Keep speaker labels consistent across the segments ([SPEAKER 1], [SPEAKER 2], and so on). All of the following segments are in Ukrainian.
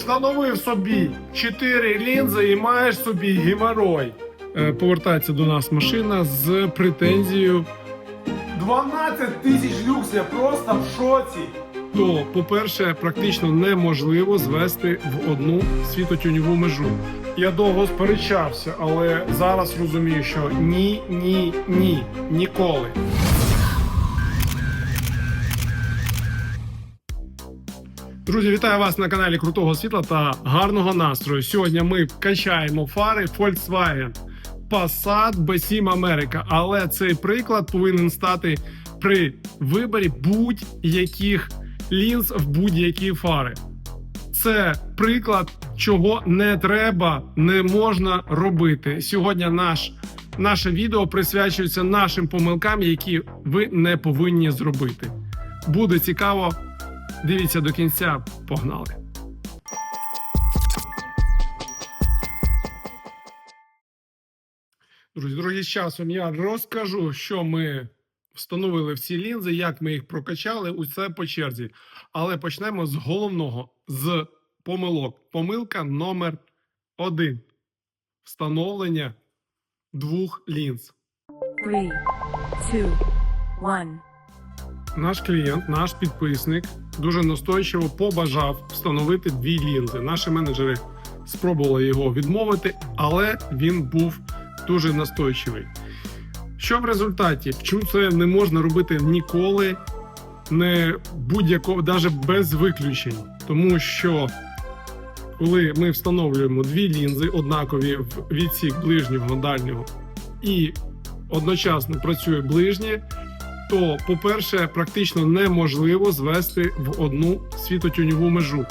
[SPEAKER 1] Встановив собі 4 лінзи і маєш собі геморой. Е, Повертається до нас машина з претензією
[SPEAKER 2] 12 тисяч люкс, я просто в шоці.
[SPEAKER 1] то, по-перше, практично неможливо звести в одну світотюньову межу. Я довго сперечався, але зараз розумію, що ні, ні, ні, ніколи. Друзі, вітаю вас на каналі Крутого Світла та гарного настрою. Сьогодні ми качаємо фари Volkswagen Passat B7 America. Але цей приклад повинен стати при виборі будь-яких лінз в будь-які фари. Це приклад, чого не треба, не можна робити. Сьогодні наш, наше відео присвячується нашим помилкам, які ви не повинні зробити. Буде цікаво. Дивіться до кінця. Погнали! Друзі, друзі, з часом я розкажу, що ми встановили в ці лінзи, як ми їх прокачали, усе по черзі. Але почнемо з головного з помилок. Помилка номер один: встановлення двох лінз.
[SPEAKER 3] Three, two, one.
[SPEAKER 1] Наш клієнт, наш підписник дуже настойчиво побажав встановити дві лінзи. Наші менеджери спробували його відмовити, але він був дуже настойчивий. Що в результаті? Чому це не можна робити ніколи, не будь-якого, навіть без виключень? Тому що коли ми встановлюємо дві лінзи, однакові в відсік ближнього дальнього, і одночасно працює ближнє, то, по-перше, практично неможливо звести в одну світотюньову межу,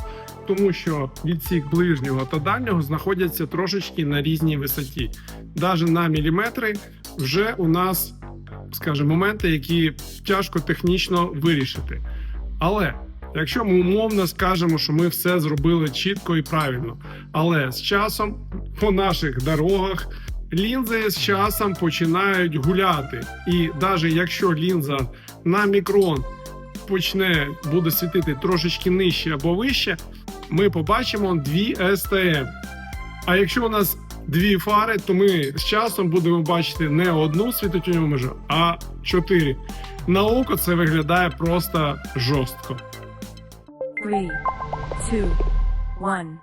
[SPEAKER 1] тому що відсік ближнього та дальнього знаходяться трошечки на різній висоті. Навіть на міліметри вже у нас, скажімо, моменти, які тяжко технічно вирішити. Але якщо ми умовно скажемо, що ми все зробили чітко і правильно, але з часом по наших дорогах лінзи з часом починають гуляти. І навіть якщо лінза на мікрон почне буде світити трошечки нижче або вище, ми побачимо дві STM. А якщо у нас дві фари, то ми з часом будемо бачити не одну світотюньову межу, а чотири. На око це виглядає просто жорстко.
[SPEAKER 3] Three, two, one.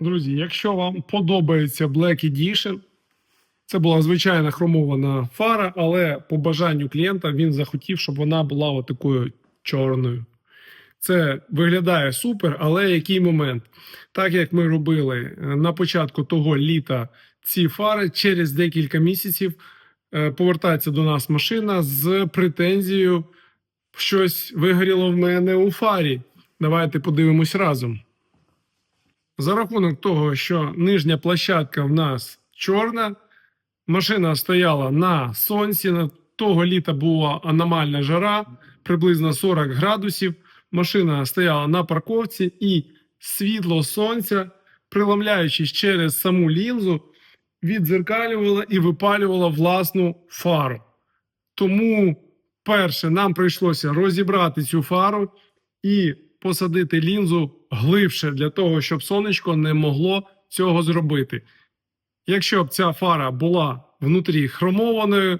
[SPEAKER 1] Друзі, якщо вам подобається Black Edition, це була звичайна хромована фара, але по бажанню клієнта він захотів, щоб вона була отакою чорною. Це виглядає супер, але який момент? Так як ми робили е, на початку того літа ці фари, через декілька місяців е, повертається до нас машина з претензією, щось вигоріло в мене у фарі. Давайте подивимось разом. За рахунок того, що нижня площадка в нас чорна, машина стояла на сонці. На того літа була аномальна жара, приблизно 40 градусів. Машина стояла на парковці, і світло сонця, преломляючись через саму лінзу, віддзеркалювало і випалювало власну фару. Тому, перше, нам прийшлося розібрати цю фару і посадити лінзу глибше для того, щоб сонечко не могло цього зробити. Якщо б ця фара була внутрі хромованою,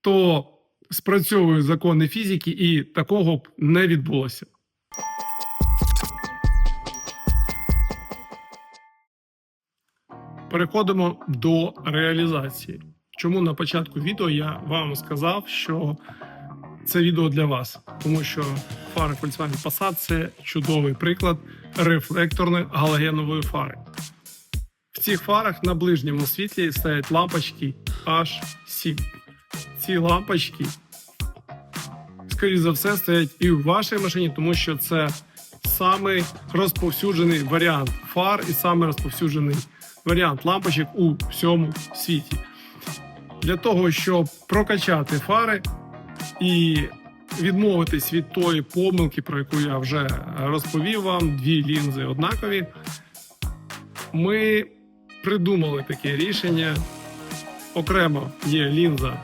[SPEAKER 1] то спрацьовують закони фізики, і такого б не відбулося. Переходимо до реалізації. Чому на початку відео я вам сказав, що це відео для вас, тому що фара Volkswagen Passat – це чудовий приклад рефлекторної галогенової фари. В цих фарах на ближньому світлі стоять лампочки H7. Ці лампочки, скоріше за все, стоять і в вашій машині, тому що це самий розповсюджений варіант фар і самий розповсюджений варіант лампочок у всьому світі. Для того, щоб прокачати фари і відмовитись від тої помилки, про яку я вже розповів вам, дві лінзи однакові, ми придумали таке рішення. Окремо є лінза,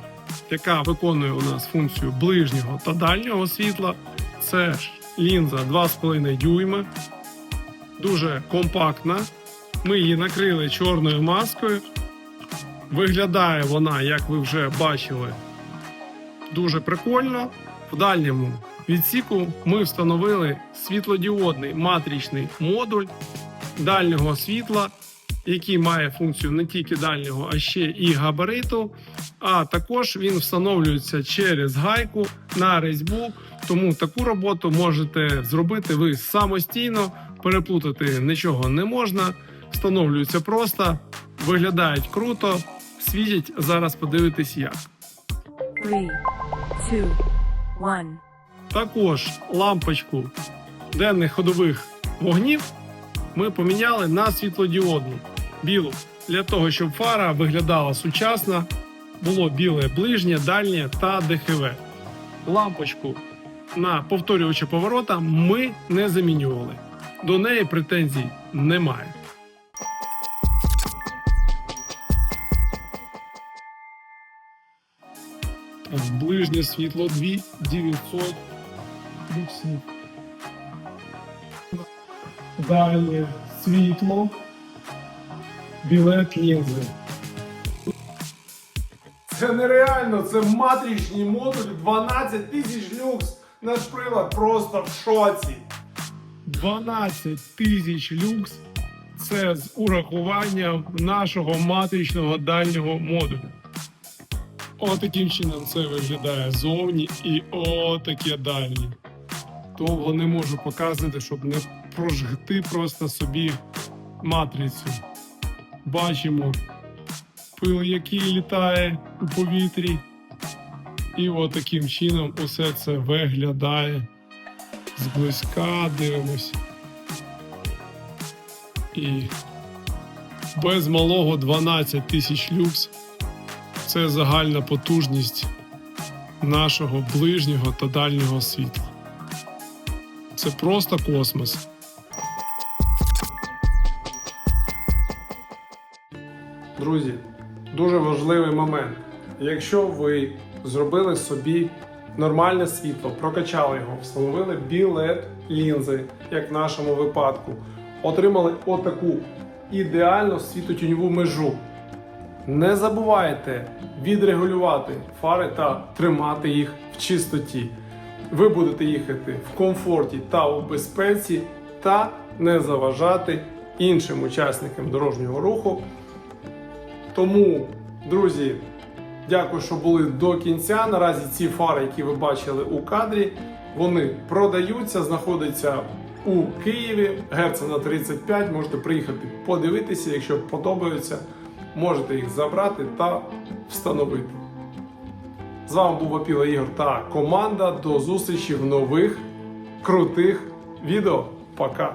[SPEAKER 1] яка виконує у нас функцію ближнього та дальнього світла. Це ж лінза 2,5 дюйма. дуже компактна. Ми її накрили чорною маскою. Виглядає вона, як ви вже бачили, дуже прикольно. В дальньому відсіку ми встановили світлодіодний матричний модуль дальнього світла, який має функцію не тільки дальнього, а ще і габариту. А також він встановлюється через гайку на різьбу. Тому таку роботу можете зробити ви самостійно, переплутати нічого не можна. Встановлюється просто, виглядають круто, світять. Зараз подивитись як.
[SPEAKER 3] Three, two, one.
[SPEAKER 1] Також лампочку денних ходових вогнів ми поміняли на світлодіодну білу для того, щоб фара виглядала сучасно, було біле ближнє, дальнє та ДХВ. Лампочку на повторювачі поворота ми не замінювали. До неї претензій немає. Ближнє світло 2900 люксів. Дальнє світло. Білет лінзи.
[SPEAKER 2] Це нереально, це матричний модуль 12 тисяч люкс. Наш прилад просто в шоці.
[SPEAKER 1] 12 тисяч люкс. Це з урахуванням нашого матричного дальнього модулю. Отаким чином це виглядає зовні і отаке дальнє. Довго не можу показувати, щоб не прожгти просто собі матрицю. Бачимо пил, який літає у повітрі. І отаким чином усе це виглядає. Зблизька дивимось. І без малого 12 тисяч люкс. Це загальна потужність нашого ближнього та дальнього світла. Це просто космос.
[SPEAKER 2] Друзі, дуже важливий момент. Якщо ви зробили собі нормальне світло, прокачали його, встановили білет лінзи, як в нашому випадку, отримали отаку ідеальну світотіньову межу. Не забувайте відрегулювати фари та тримати їх в чистоті. Ви будете їхати в комфорті та у безпеці, та не заважати іншим учасникам дорожнього руху. Тому, друзі, дякую, що були до кінця. Наразі ці фари, які ви бачили у кадрі, вони продаються, знаходяться у Києві, Герцена 35. Можете приїхати подивитися, якщо подобаються, можете їх забрати та встановити. З вами був Апіла Ігор та команда. До зустрічі в нових крутих відео. Пока!